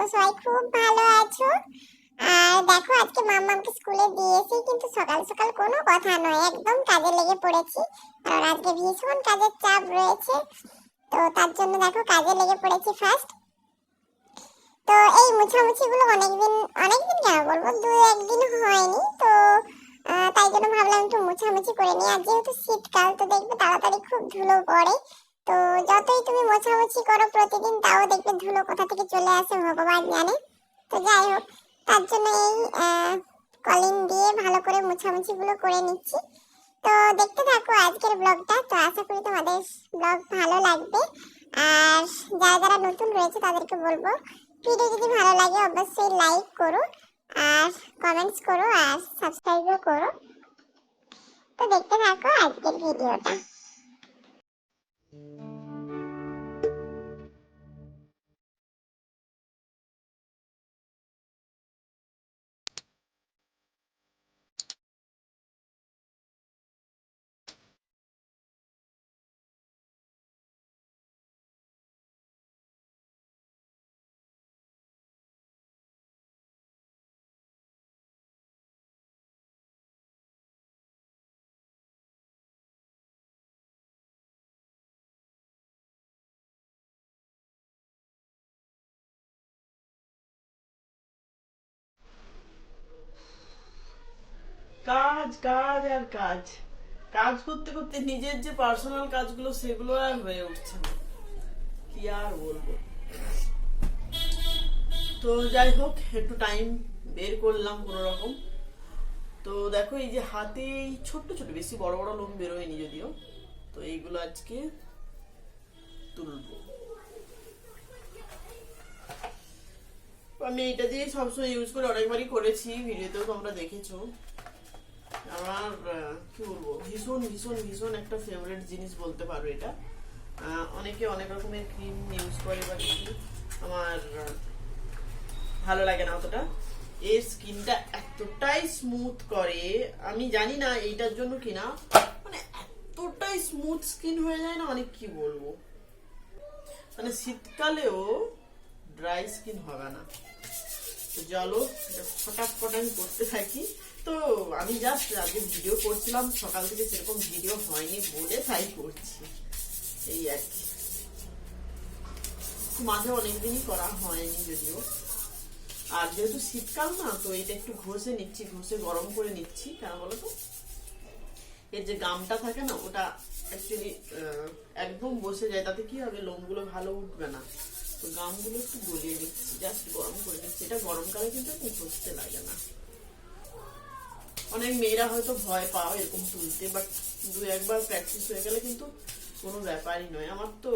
করব সবাই খুব ভালো আছো। আর দেখো, আজকে মাম্মামকে স্কুলে দিয়েছি, কিন্তু সকাল সকাল কোনো কথা নয়, একদম কাজে লেগে পড়েছি। কারণ আজকে ভীষণ কাজের চাপ রয়েছে। তো তার জন্য দেখো, কাজে লেগে পড়েছি ফার্স্ট তো এই মুছামুছি গুলো অনেকদিন অনেকদিন কেন বলব? দু একদিন হয়নি। তো তাই জন্য ভাবলাম একটু মুছামুছি করে নিই। আর যেহেতু শীতকাল, তো দেখবে তাড়াতাড়ি খুব ধুলো পড়ে। তো যতই তুমি মোছামুছি করো প্রতিদিন, তাও দেখবে ধুলো কোথা থেকে চলে আসে ভগবান জানে। তো যাই হোক, তার জন্য এই কলিন দিয়ে ভালো করে মোছামুছি গুলো করে নিচ্ছি। তো দেখতে থাকো আজকের ব্লগটা। তো আশা করি তোমাদের ব্লগ ভালো লাগবে। আর যারা যারা নতুন রয়েছে, তাদেরকে বলব ভিডিও যদি ভালো লাগে, অবশ্যই লাইক করো, আর কমেন্টস করো, আর সাবস্ক্রাইবও করো। তো দেখতে থাকো আজকের ভিডিওটা কাজ কাজ আর কাজ। কাজ করতে করতে নিজের যে পার্সোনাল কাজগুলো সেগুলো আর হয়ে উঠছে না। কি আর বলব? তো যাই হোক, একটু টাইম বের করলাম কোনো রকম তো দেখো, এই যে হাতে এই ছোট্ট ছোট বেশি বড় বড় লোম বেরোয়নি যদিও। তো এইগুলো আজকে তুলবো। আমি এটা দিয়ে সবসময় ইউজ করে অনেকবারই করেছি, ভিডিওতেও তোমরা দেখেছ। আমার কি বলব? ভীষণ ভীষণ ভীষণ একটা ফেভারিট জিনিস বলতে পারো এটা। অনেকে অনেক রকমের ক্রিম ইউজ করে বা কিছু। আমার ভালো লাগে না অতটা। এর স্কিনটা এতটাই স্মুথ করে, আমি জানি না এইটার জন্য কিনা মানে এতটাই স্মুথ স্কিন হয়ে যায় না অনেক কি বলব? মানে শীতকালেও ড্রাই স্কিন হবে না। তো চলো, এটা ফটাফট আমি করতে থাকি। তো আমি জাস্ট আজকে ভিডিও করছিলাম, সকাল থেকে সেরকম ভিডিও হয়নি বলে তাই করছি। এই আর কি। মাঝে অনেকদিনই করা হয়নি যদিও। আর যেহেতু শীতকাল না, তো এটা একটু ঘষে নিচ্ছি, ঘষে গরম করে নিচ্ছি, কেন বলো তো এর যে গামটা থাকে না, ওটা অ্যাকচুয়ালি একদম বসে যায়, তাতে কি হবে, লোমগুলো ভালো উঠবে না। তো গামগুলো একটু গলিয়ে নিচ্ছি জাস্ট গরম করে নিচ্ছি। এটা গরমকালে কিন্তু ঘষতে লাগে না। অনেক মেয়েরা হয়তো ভয় পাও এরকম তুলতে বাট দু একবার প্র্যাকটিস হয়ে গেলে কিন্তু কোনো ব্যাপারই নয়। আমার তো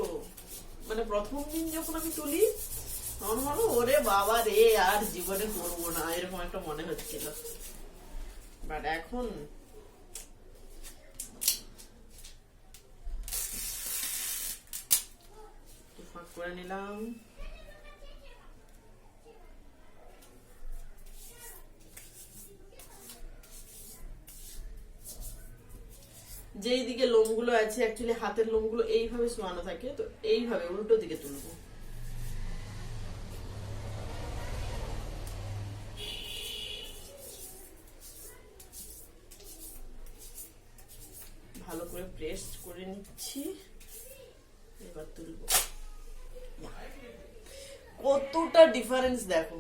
মানে প্রথম দিন যখন আমি তুলি, তখন ভাবো ওরে বাবা রে, আর জীবনে করব না, এরকম একটা মনে হচ্ছিল। বাট এখন ফাঁক করে নিলাম। যেই দিকে লোমগুলো আছে অ্যাকচুয়ালি হাতের লোমগুলো এইভাবে শোয়ানো থাকে, তো এইভাবে উল্টো দিকে তুলবো। ভালো করে প্রেস করে নিচ্ছি, এবার তুলবো। কতটা ডিফারেন্স দেখো।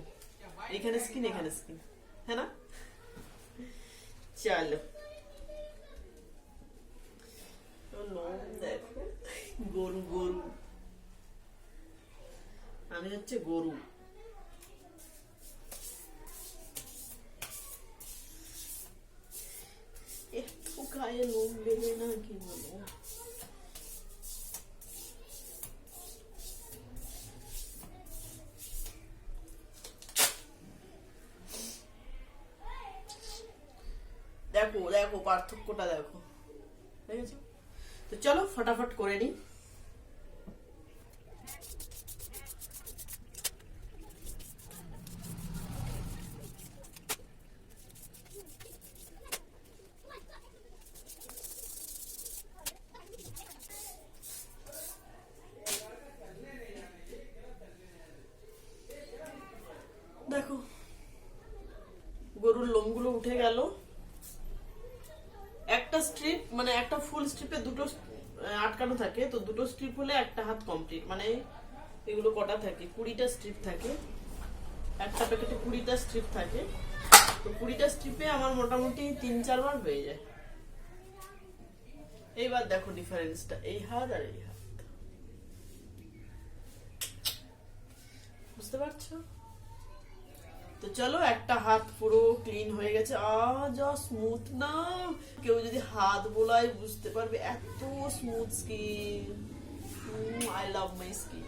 এখানে স্কিন এখানে স্কিন হ্যাঁ না? চলো। গরু গরু। আমি হচ্ছে গরু। একটু গায়ে লোম বেরোয় না, কি বলব দেখো দেখো, পার্থক্যটা দেখো। দেখেছ? তো চলো ফটাফট করে নিই। দেখো গরুর লোমগুলো উঠে গেল। স্ট্রিপ মানে একটা ফুল স্ট্রিপে দুটো আটকানো থাকে, তো দুটো স্ট্রিপ হলে একটা হাত কমপ্লিট মানে এগুলো কটা থাকে? কুড়িটা স্ট্রিপ থাকে। একটা প্যাকেটে কুড়িটা স্ট্রিপ থাকে। তো কুড়িটা স্ট্রিপে আমার মোটামুটি তিন, চারবার হয়ে যায়। এইবার দেখো ডিফারেন্সটা এই হাত আর এই হাত। বুঝতে পারছ? তো চলো একটা হাত পুরো ক্লিন হয়ে গেছে। আ স্মুথ না। কেউ যদি হাত বোলায় বুঝতে পারবে, এত smooth skin I love my skin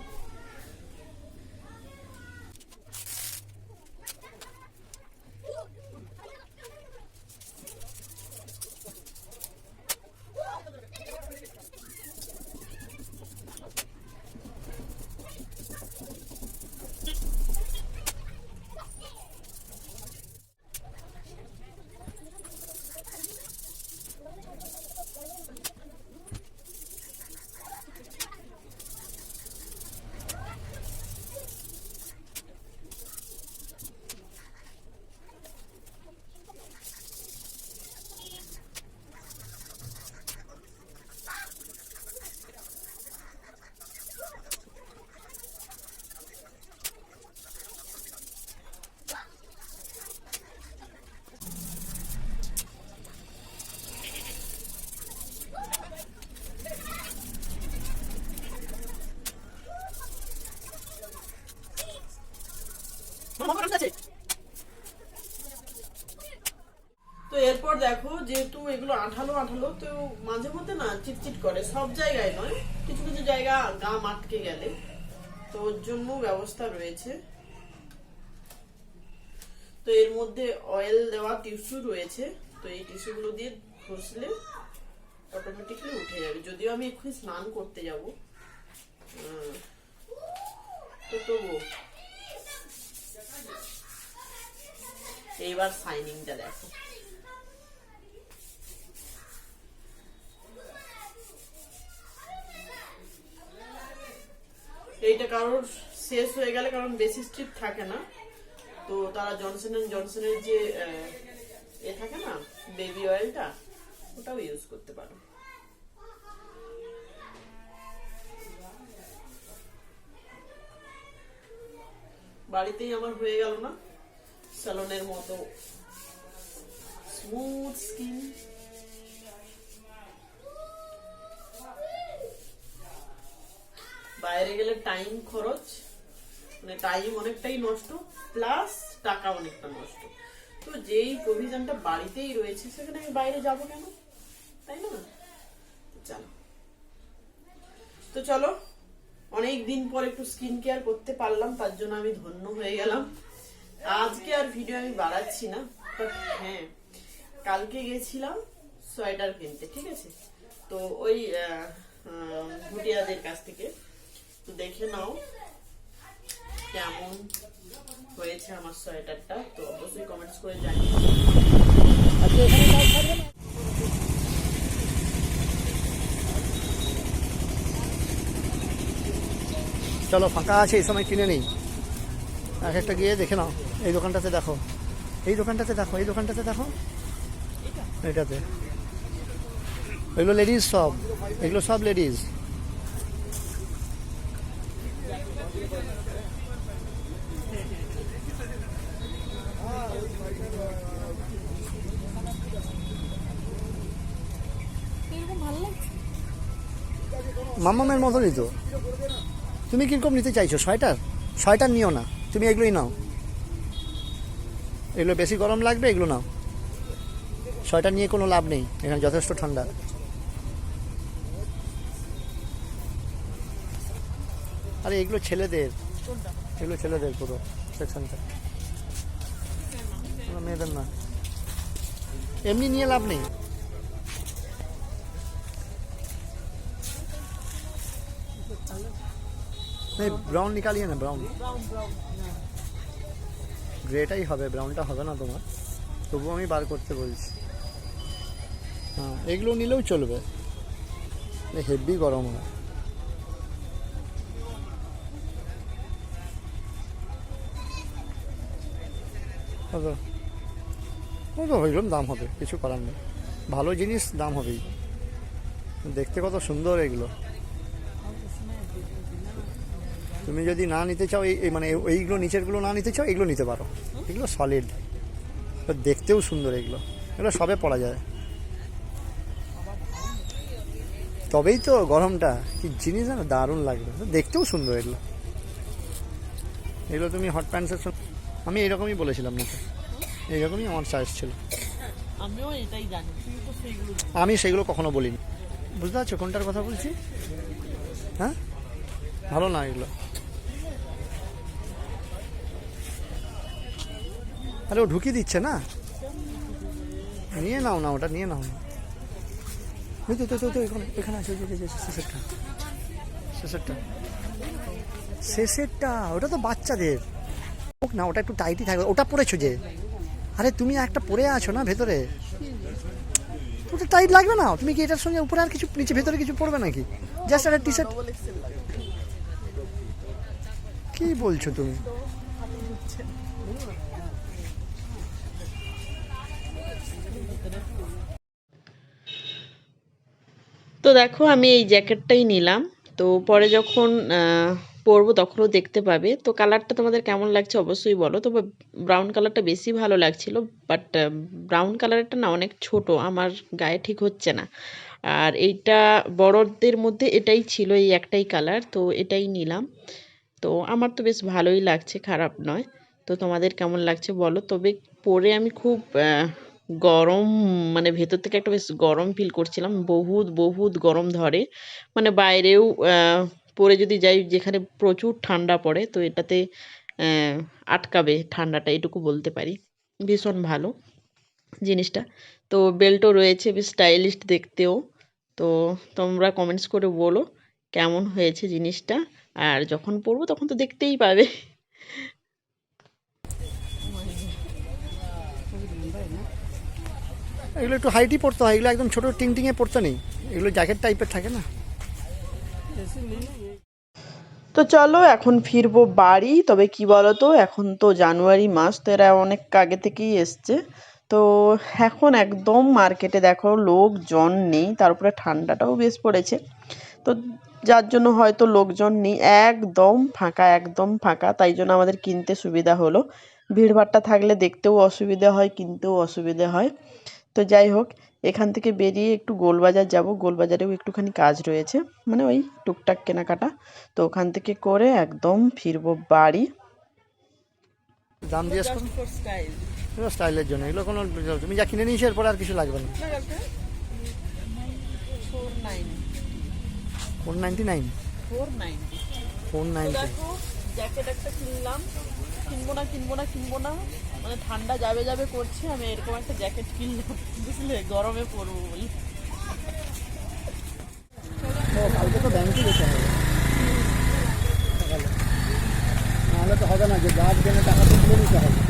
তো এরপর দেখো যেহেতু এগুলো আঠালো আঠালো তো মাঝে মধ্যে না চিটচিট করে। সব জায়গায় নয়, কিছু কিছু জায়গা গাম আটকে গেলে। তো ওর জন্য ব্যবস্থা রয়েছে। তো এর মধ্যে অয়েল দেওয়া টিস্যু রয়েছে। তো এই টিস্যুগুলো দিয়ে ঘষলে অটোমেটিকলি উঠে যাবে। যদিও আমি এক্ষুনি স্নান করতে যাব। তো তবু এইবার সাইনিংটা দেখো। এইটা কারোর শেষ হয়ে গেলে কারণ বেশি স্ট্রিপ থাকে না। তো তারা জনসন এন্ড জনসনের যে এ থাকে না বেবি অয়েলটা ওটাও ইউজ করতে পারো। বাড়িতেই আমার হয়ে গেল না। স্যালনের মতো স্মুথ স্কিন বাইরে গেলে টাইম খরচ মানে টাইম অনেকটাই নষ্ট প্লাস টাকা অনেকটা নষ্ট। তো যেই প্রভিশনটা বাড়িতেই রয়েছে, সেখানে আমি বাইরে যাব কেন? তাই না? চলো। তো চলো, অনেক দিন পর একটু স্কিন কেয়ার করতে পারলাম, তার জন্য আমি ধন্য হয়ে গেলাম। আজকে আর ভিডিও আমি বাড়াচ্ছি না হ্যাঁ কালকে গেছিলাম সোয়েটার কিনতে, ঠিক আছে? তো ওই ভুটিয়াদের কাছ থেকে। দেখে নাও কেমন হয়েছে আমার সোয়েটারটা, তো অবশ্যই কমেন্টস করে জানিয়ে চলো, ফাঁকা আছে, এই সময় কিনে নেই। এক একটা গিয়ে দেখে নাও, এই দোকানটাতে দেখো। এই দোকানটাতে দেখো, এই দোকানটাতে দেখো। এটাতে এগুলো লেডিস সব এগুলো সব লেডিস মাম্মামের মতনই তো। তুমি কীরকম নিতে চাইছো? সোয়েটার? সোয়েটার নিও না। তুমি এগুলোই নাও। এগুলো বেশি গরম লাগবে, এগুলো নাও। সোয়েটার নিয়ে কোনো লাভ নেই। এখানে যথেষ্ট ঠান্ডা। আরে, এগুলো ছেলেদের। এগুলো ছেলেদের পুরো সেকশনটা মেয়েদের না। এমনি নিয়ে লাভ নেই। नहीं ব্রাউন নিকালিয়ে না ব্রাউন গ্রেটাই হবে ব্রাউনটা হবে না তোমার। তবুও আমি বার করতে বলছি। হ্যাঁ এগুলো নিলেও চলবে। হেভি গরম হয়। হবে ও তো ওইরকম দাম হবে কিছু করার নেই। ভালো জিনিস দাম হবেই। দেখতে কত সুন্দর এগুলো। তুমি যদি না নিতে চাও এই মানে এইগুলো নিচেরগুলো না নিতে চাও এগুলো নিতে পারো। এগুলো সলিড দেখতেও সুন্দর এগুলো। এগুলো সবে পড়া যায়। তবেই তো গরমটা। কি জিনিস না দারুণ লাগবে দেখতেও সুন্দর এগুলো। এগুলো তুমি হট প্যান্টসের সঙ্গে আমি এরকমই বলেছিলাম নাকি? এইরকমই আমার চয়েস ছিল। আমিও এটাই জানি। আমি সেগুলো কখনো বলিনি। বুঝতে পারছ কোনটার কথা বলছি? হ্যাঁ? ভালো না এগুলো। আরে ও ঢুকিয়ে দিচ্ছে না? নিয়ে নাও না, ওটা নিয়ে নাও না। তো তো তো তো, এখানে এখানে আছে শেষেরটা। শেষেরটা। শেষেরটা, ওটা তো বাচ্চাদের। হোক না, ওটা একটু টাইটই থাকবে। ওটা পরেছো যে? আরে তুমি একটা পরে আছো না ভেতরে? ওটা টাইট লাগবে না। তুমি কি এটার সঙ্গে উপরে আর কিছু, নিচে ভেতরে কিছু পড়বে নাকি? জাস্ট একটা টি শার্ট। কি বলছো তুমি? তো দেখো, আমি এই জ্যাকেটটাই নিলাম। তো পরে যখন পরবো তখনও দেখতে পাবে। তো কালারটা তোমাদের কেমন লাগছে অবশ্যই বলো। তো ব্রাউন কালারটা বেশি ভালো লাগছিল বাট ব্রাউন কালারটা না অনেক ছোট, আমার গায়ে ঠিক হচ্ছে না। আর এইটা বড়দের মধ্যে এটাই ছিল এই একটাই কালার, তো এটাই নিলাম। তো আমার তো বেশ ভালোই লাগছে, খারাপ নয়। তো তোমাদের কেমন লাগছে বলো? তবে পরে আমি খুব গরম মানে ভেতর থেকে একটা বেশ গরম ফিল করছিলাম। বহুত বহুত গরম ধরে। মানে বাইরেও পরে যদি যাই, যেখানে প্রচুর ঠান্ডা পড়ে, তো এটাতে আটকাবে ঠান্ডাটা, এটুকু বলতে পারি। ভীষণ ভালো জিনিসটা। তো বেল্টও রয়েছে, বেশ স্টাইলিশ দেখতেও। তো তোমরা কমেন্টস করে বলো, কেমন হয়েছে জিনিসটা? আর যখন পরবো তখন তো দেখতেই পাবে। এগুলো একটু হাইটই পড়তে হয় এগুলো একদম ছোট টিং টিংয়ে পড়তে নেই। এগুলো জ্যাকেট টাইপের থাকে না। তো চলো এখন ফিরবো বাড়ি তবে কি বলো তো এখন তো জানুয়ারি মাস তো এরা অনেক আগে থেকেই এসছে। তো এখন একদম মার্কেটে দেখো লোকজন নেই তারপরে ঠান্ডাটাও বেশ পড়েছে। তো যার জন্য হয়তো লোকজন নেই। একদম ফাঁকা একদম ফাঁকা। তাই জন্য আমাদের কিনতে সুবিধা হলো। ভিড়ভাট্টা থাকলে দেখতেও অসুবিধা হয় কিনতেও অসুবিধা হয়। তো যাই হোক এখান থেকে বেরিয়ে একটু গোলবাজার যাব। গোলবাজারেও একটুখানি কাজ রয়েছে। মানে ওই টুকটাক কেনাকাটা। তো ওখান থেকে করে একদম ফিরবো বাড়ি। দাম জিজ্ঞেস স্টাইলের জন্য। এগুলো কোনো তুমি যা কিনে নিয়েছো এরপর আর কিছু লাগবে না। Four ninety nine. ninety। Four ninety. Jacket একটা কিনলাম। কিনবো না কিনবো না কিনবো না। মানে ঠান্ডা যাবে যাবে করছে আমি এরকম একটা জ্যাকেট কিনলাম। বুঝলে গরমে পরবো বলি। কালকে তো ব্যাংকে যেতে হবে। নাহলে তো হবে না যে গাছ দেনে টাকা তো তুলে নিতে হবে।